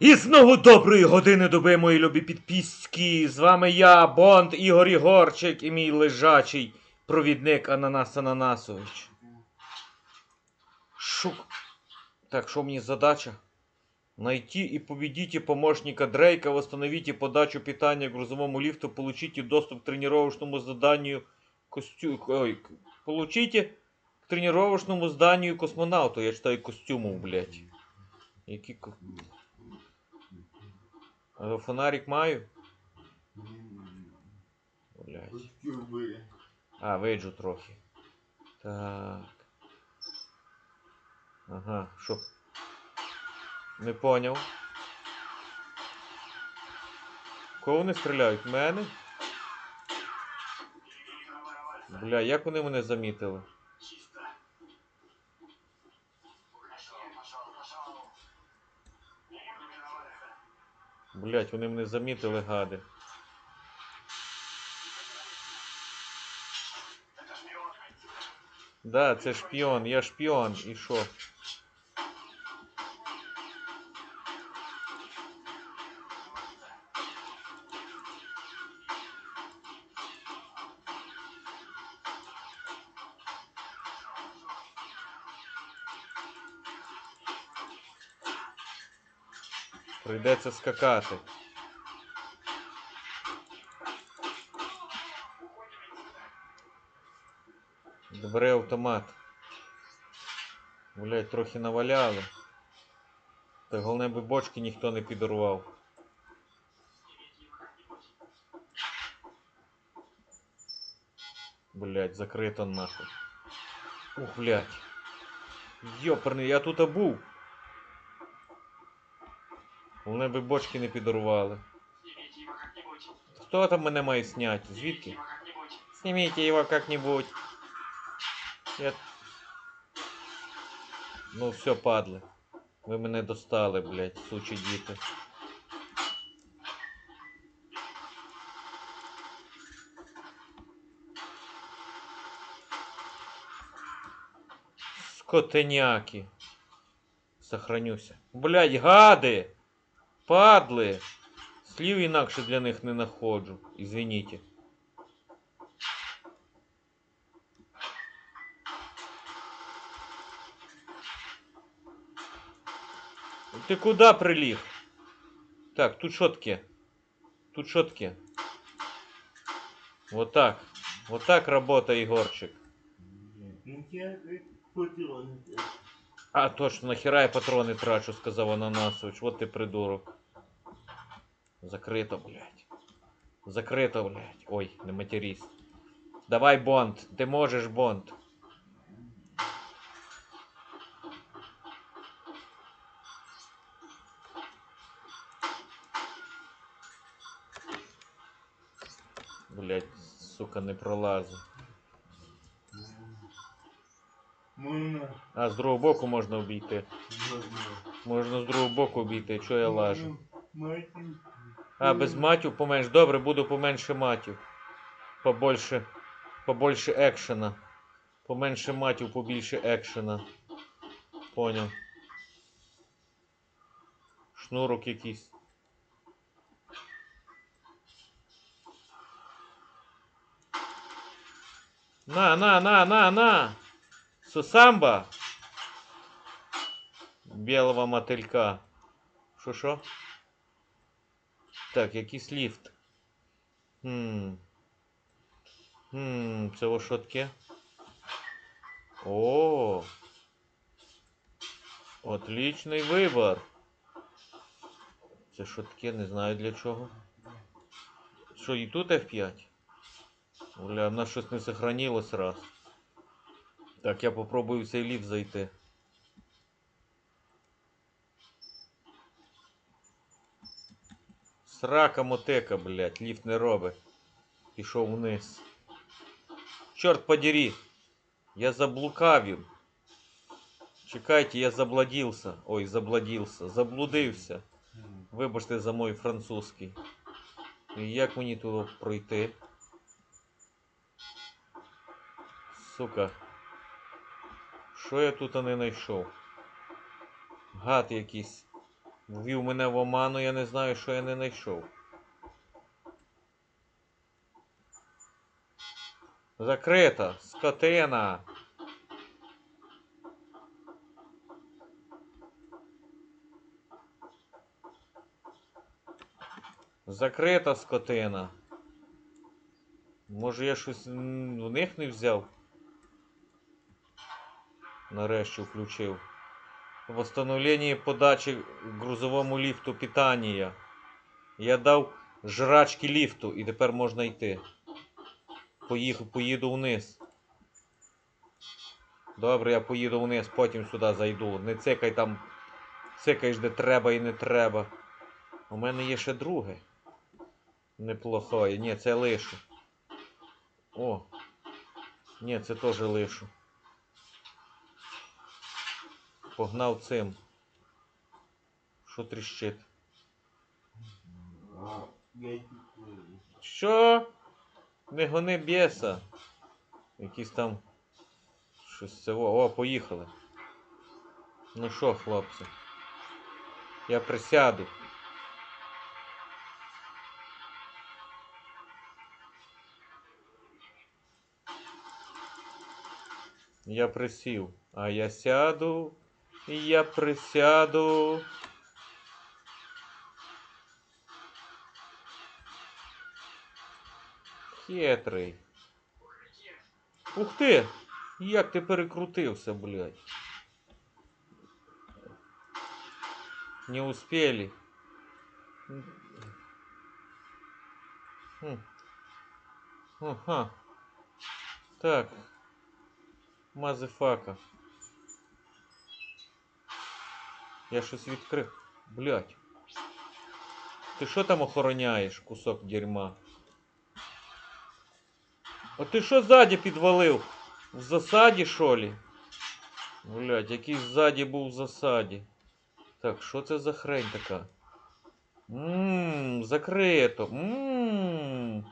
І знову доброї години доби, мої любі підписки. З вами я, Бонд Ігор Ігорчик і мій лежачий провідник Ананас Ананасович. Шук. Так, що мені задача? Найти и победите помощника Дрейка, восстановите подачу питания грузовому лифту, получите доступ к тренировочному заданию костю... Ой, получите к тренировочному зданию космонавта. Я читаю костюмов, блядь. Які фонарик маю? Блядь. А, виджу трохи. Так. Ага, що? Не поняв. Кого вони стріляють? Мене? Бля, як вони мене замітили? Блять, вони мене замітили, гади. Да, це шпіон, я шпіон, і що? Прийдеться скакати. Добре автомат. Блять, трохи наваляли. Та головне би бочки ніхто не підорвав. Блять, закрито нахуй. Ух, блять. Йоперний, я тут був. Головне би бочки не підорвали. Хто там мене має зняти? Звідки? Снимите его как-нибудь. Я... Ну все, падли. Ви мене достали, блядь, сучі діти. Скотеняки. Сохранюся. Блядь, гади! Падли! Слів інакше для них не находжу. Извините. Ти куди приліг? Так, тут що таке? Тут що таке? Вот так. Вот так работа, Егорчик. А, точно, нахера я патрони трачу, сказав Ананасович. Вот ти придурок. Закрито, блядь. Закрито, блядь. Ой, не матерись. Давай, Бонд. Ти можеш, Бонд. Блядь, сука, не пролазу. А, з другого боку можна обійти. Можна з другого боку обійти, чого я лажу? А, без матів поменш. Добре, буду поменше матів. Побольше. Побольше екшена. Поменше матів, побільше екшена. Поняв. Шнурок якийсь. На, на, на, на, на! Сусамба! Білого мотилька. Що що? Так, якийсь ліфт. Хм. Хм, це ось що таке? О. Отличний вибор. Це що таке? Не знаю для чого. Що, і тут F5? Бля, в нас щось не сохранилось раз. Так, я попробую в цей ліфт зайти. Срака мотека, блядь, ліфт не робить. Пішов вниз. Чорт подери. Я заблукавив. Чекайте, я заблудився. Ой, заблудився. Заблудився. Вибачте за мой французький. І як мені туди пройти? Сука. Що я тут не знайшов? Гад якийсь. Ввів мене в оману, я не знаю, що я не знайшов. Закрита, скотина. Закрита скотина. Може я щось в них не взяв? Нарешті включив. Восстановление подачи грузовому ліфту питання. Я дав жрачки ліфту і тепер можна йти. Поїхав, поїду вниз. Добре, я поїду вниз, потім сюди зайду. Не цикай там, цикаєш де треба і не треба. У мене є ще друге. Неплохое. Ні, це лишу. О. Ні, це теж лишу. Погнав цим. Що тріщить? Що? Не гони бєса. Якісь там. Щось це. О, о, поїхали. Ну що, хлопці? Я присяду. Я присів. А я сяду. Я присяду. Хитрий. Ух ти! Як ти перекрутився, блядь. Не успели. Ага. Так. Мазефака. Я щось відкрив. Блядь. Ти що там охороняєш, кусок дерьма? А ти що ззаді підвалив? В засаді, що лі? Блять, якийсь ззаді був в засаді. Так, що це за хрень така? Ммм, закрито. Ммм.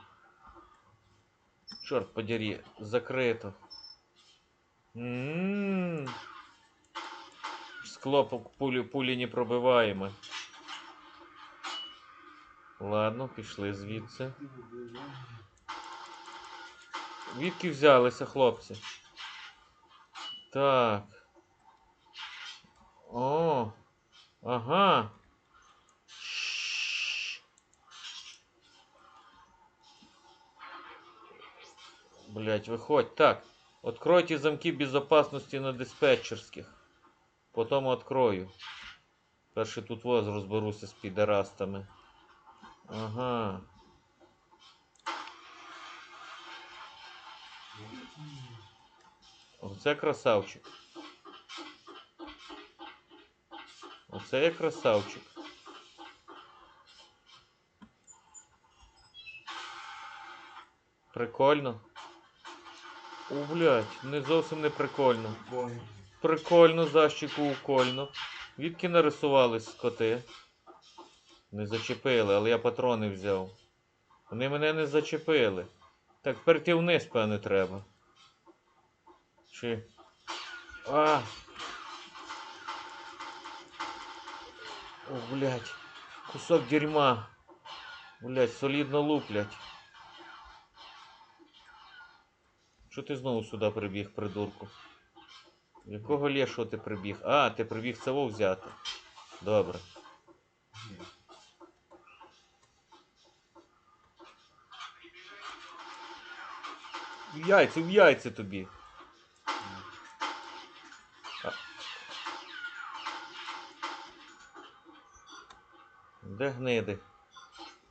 Чорт подери, закрито. Ммм. Скло пулі, пулі не пробиваємо. Ладно, пішли звідси. Відки взялися, хлопці? Так. О. Ага. Блять, виходь. Так. Откройте замки безопасности на диспетчерских. Потом открою. Перше тут воз розберуся з підарастами. Ага. Оце красавчик. Оце є красавчик. Прикольно. О, блядь, не зовсім не прикольно. Прикольно, защику укольно. Відки нарисувались скоти. Не зачепили, але я патрони взяв. Вони мене не зачепили. Так, перейти вниз, певне, треба. Чи. А! О, блядь. Кусок дерьма. Блядь, солідно луплять. Що ти знову сюди прибіг, придурку? Якого лєшого ти прибіг? А, ти прибіг цього взяти. Добре. В яйці, в яйці тобі. А. Де гниди?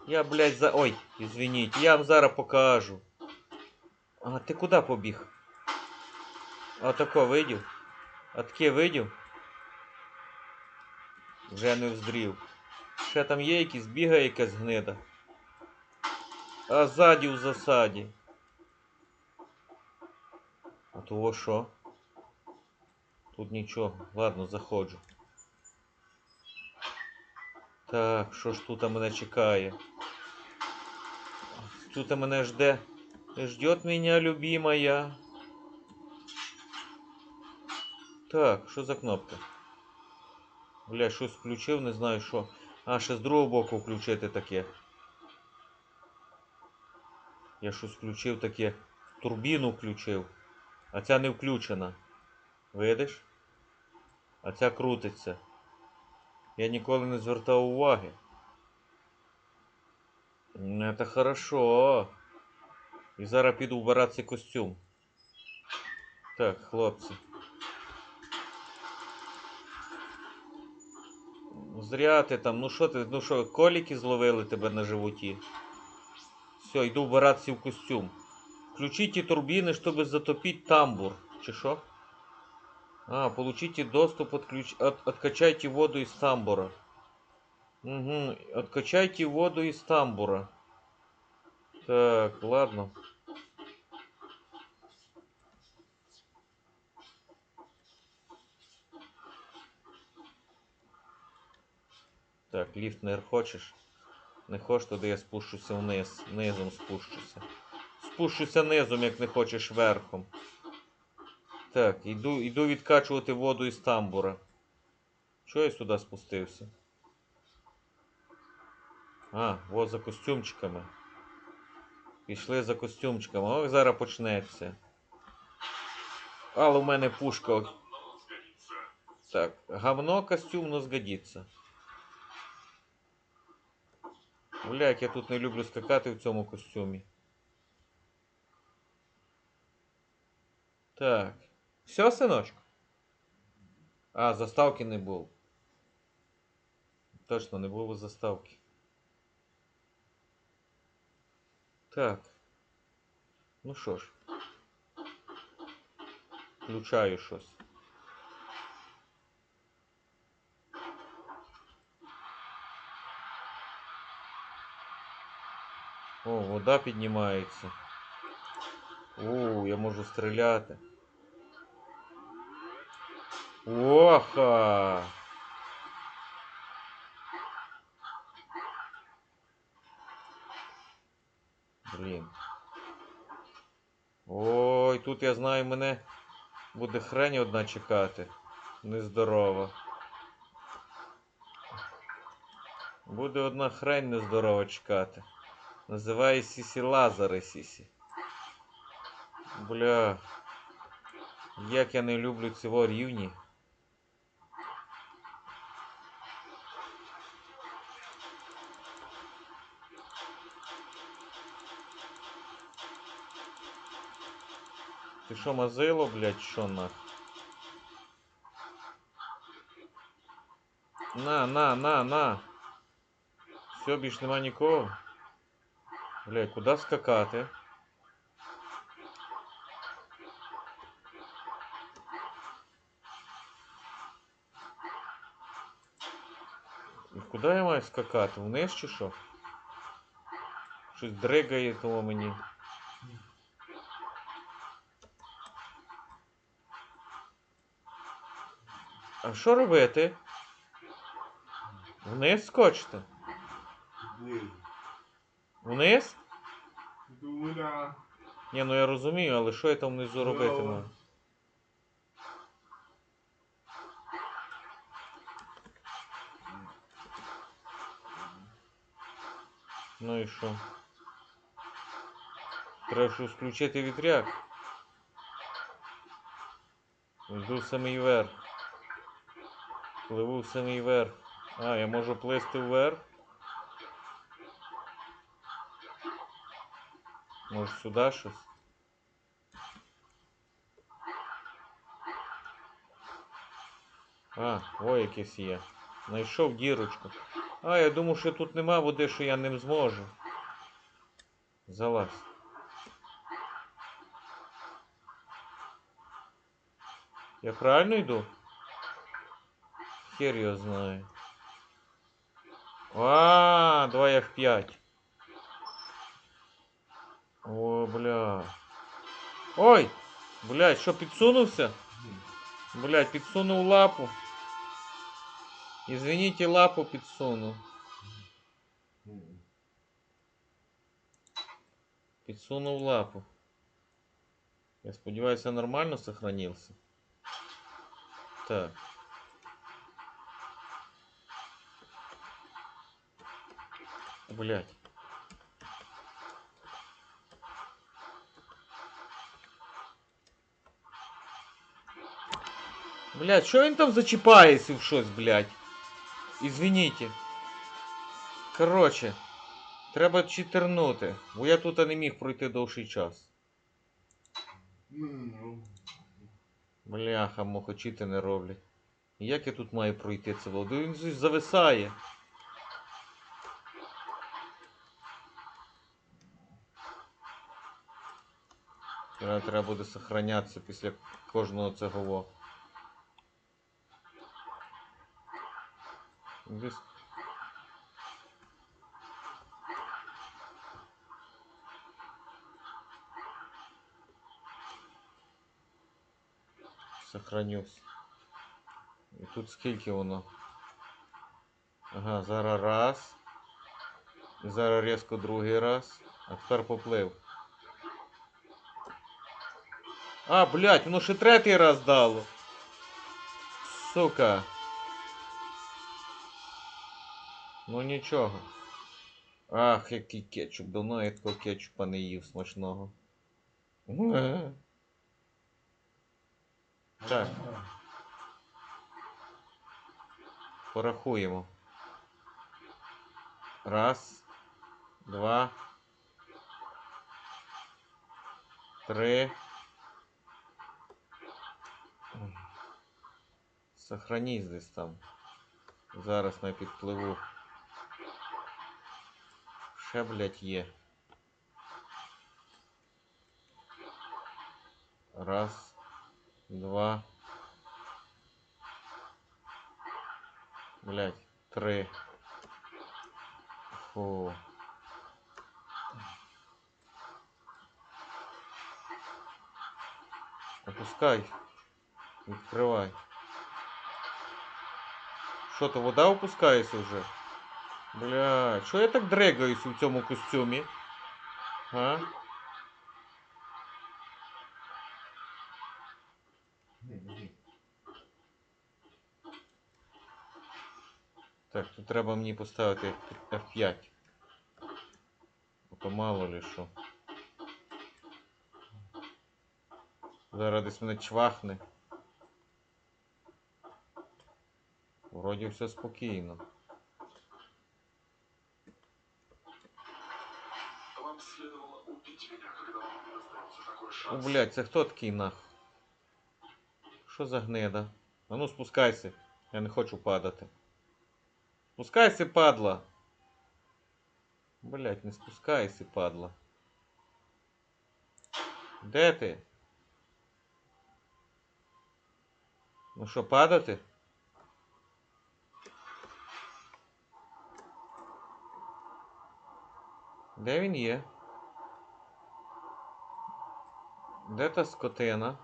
Я, блядь, за. Ой, извиніть, я вам зараз покажу. А, ти куди побіг? А тако видів? А таке видів? Вже не вздрів. Ще там є якісь, бігає якась гнида. А ззаді в засаді. А того що? Тут нічого. Ладно, заходжу. Так, що ж тут мене чекає? Тут мене жде. Ждет меня любимая. Так, що за кнопка? Бля, щось включив, не знаю що. А, ще з другого боку включити таке. Я щось включив таке. Турбіну включив. А ця не включена. Видиш? А ця крутиться. Я ніколи не звертав уваги. Ну, Це хорошо. І зараз піду вбирати костюм. Так, хлопці. Зря ти там, ну що ти, ну що, коліки зловили тебе на животі? Все, йду вбиратися в костюм. Включите ті турбіни, щоб затопити тамбур. Чи що? А, получите доступ, отключ... от... откачайте воду из тамбура. Угу, откачайте воду из тамбура. Так, ладно. Ліфт не хочеш? Не хочеш, тоді я спущуся вниз. Низом спущуся. Спущуся низом, як не хочеш верхом. Так, іду, іду відкачувати воду із тамбура. Чого я сюди спустився? А, во за костюмчиками. Пішли за костюмчиками. Ох, зараз почнеться. Але у мене пушка. Так, говно костюм, но згодиться. Бля, я тут не люблю скакати в цьому костюмі. Так. Все, синочку? А, заставки не було. Точно, не було заставки. Так. Ну що ж. Включаю щось. О, вода піднімається. У, я можу стріляти. Оха! Блін. Ой, тут я знаю, мене буде хрень одна чекати. Нездорова. Буде одна хрень нездорова чекати. Називає Сісі Лазари Сісі. Бля. Як я не люблю цього рівні. Ти що, мазило, блядь, що на? На, на, на, на. Все, більш нема нікого. Бля, куди скакати? І куди я маю скакати? Вниз чи що? Щось дригає того мені. А що робити? Вниз скочити? Блин. Вниз? Дура. Ні, ну я розумію, але що я там внизу робити маю? Ну і що? Треба щось включити вітряк. Йду самий верх. Пливу в самий верх. А, я можу плисти вверх. Може сюди щось? А, ой, якесь є. Знайшов дірочку. А, я думав, що тут нема води, що я ним зможу. Залазь. Я правильно йду? Хер його знає. А, давай F5. О, бля. Ой! бля, что підсунувся? Блядь, підсунув лапу. Извините, лапу підсунув. Підсунув лапу. Я сподіваюся, нормально сохранился. Так. Блядь. Блять, що він там зачіпається в щось, блять? Извините. Короче, треба читернути, бо я тут не міг пройти довший час. Бляха, муха, чити не роблять. Як я тут маю пройти це воду? Він зависає. Треба, буде сохранятися після кожного цього. Десь... Сохранюсь. І тут скільки воно? Ага, зараз раз. Зараз різко другий раз. А тепер поплив. А, блядь, воно ще третій раз дало. Сука. Ну нічого. Ах, який кетчуп. Давно я такого кетчупа не їв смачного. Е. Так. Порахуємо. Раз, два, три. Сохранись десь там. Зараз на підпливу. Ще, блядь, є. Раз, два. Блядь, три. Фу. Опускай. Відкривай. Що то вода опускається вже? Бля, що я так дрегаюсь у цьому костюмі? А? Так, тут треба мені поставити F5. Бо то мало ли що. Зараз десь мене чвахне. Вроді все спокійно. Шанс. блядь, це хто такий нах? Що за гнида? А ну спускайся. Я не хочу падати. Спускайся, падла. Блядь, не спускайся, падла. Де ти? Ну що, падати? Де він є? Де та скотина?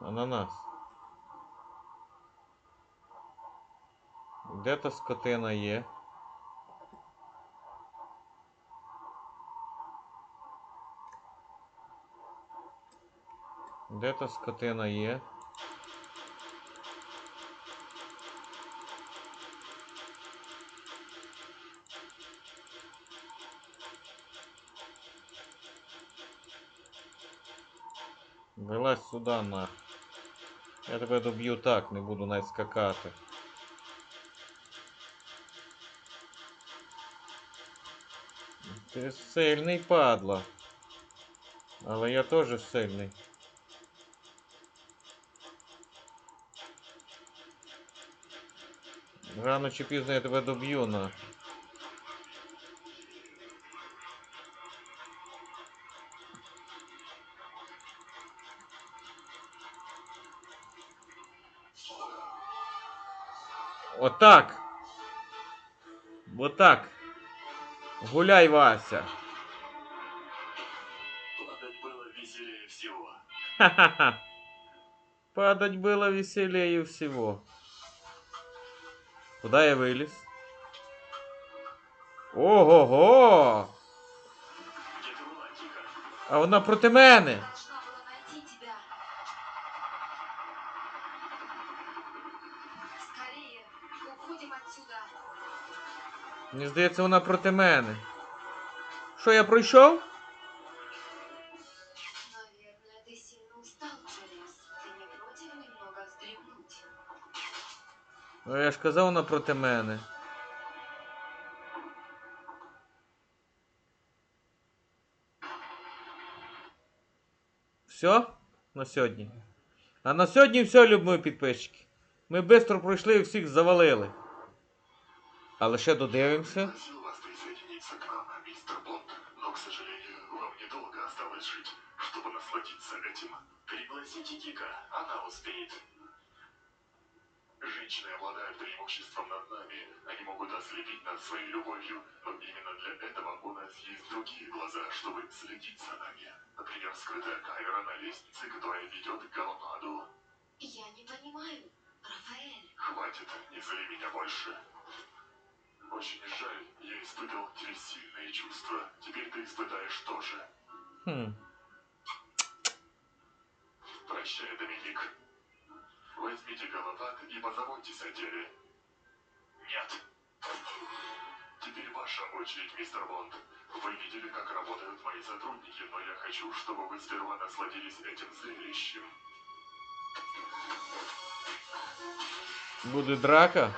Ананас. Де та скотина є? Де та скотина є? Вилазь сюди на. Я тебе доб'ю так, не буду навіть скакати. Ти сильний падла. Але я теж сильний. Рано чи пізно я тебе доб'ю на. Отак. Отак. Гуляй, Вася. Падать было веселее всего. Ха-ха-ха. Падать было веселее всего. Куда я вылез? Ого-го! Где ты была, Кика? А вона проти мене. Мені здається, вона проти мене. Що, я пройшов? Ну, я ж казав, вона проти мене. Все? На сьогодні. А на сьогодні все, любі підписчики. Ми швидко пройшли і всіх завалили. Але ще додивимося. Просил вас присоединиться к нам, мистер Бонд, но, к сожалению, вам недолго осталось жить, чтобы насладиться этим. Пригласите Кика, она успеет. Женщины обладают преимуществом над нами. Они могут ослепить нас своей любовью, но именно для этого у нас есть другие глаза, чтобы следить за нами. Например, скрытая камера на лестнице, которая ведет к Галамаду. Я не понимаю. Рафаэль, Хватит, не зови меня больше. Очень жаль, я испытал те сильные чувства. Теперь ты испытаешь тоже. Хм. Прощай, Доминик. Возьмите голопат и позаботьтесь о деле. Нет. Теперь ваша очередь, мистер Бонд. Вы видели, как работают мои сотрудники, но я хочу, чтобы вы сперва насладились этим зрелищем. Буде драка.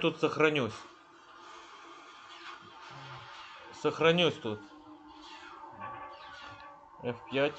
Тут сохранюсь. Сохранюсь тут. F5.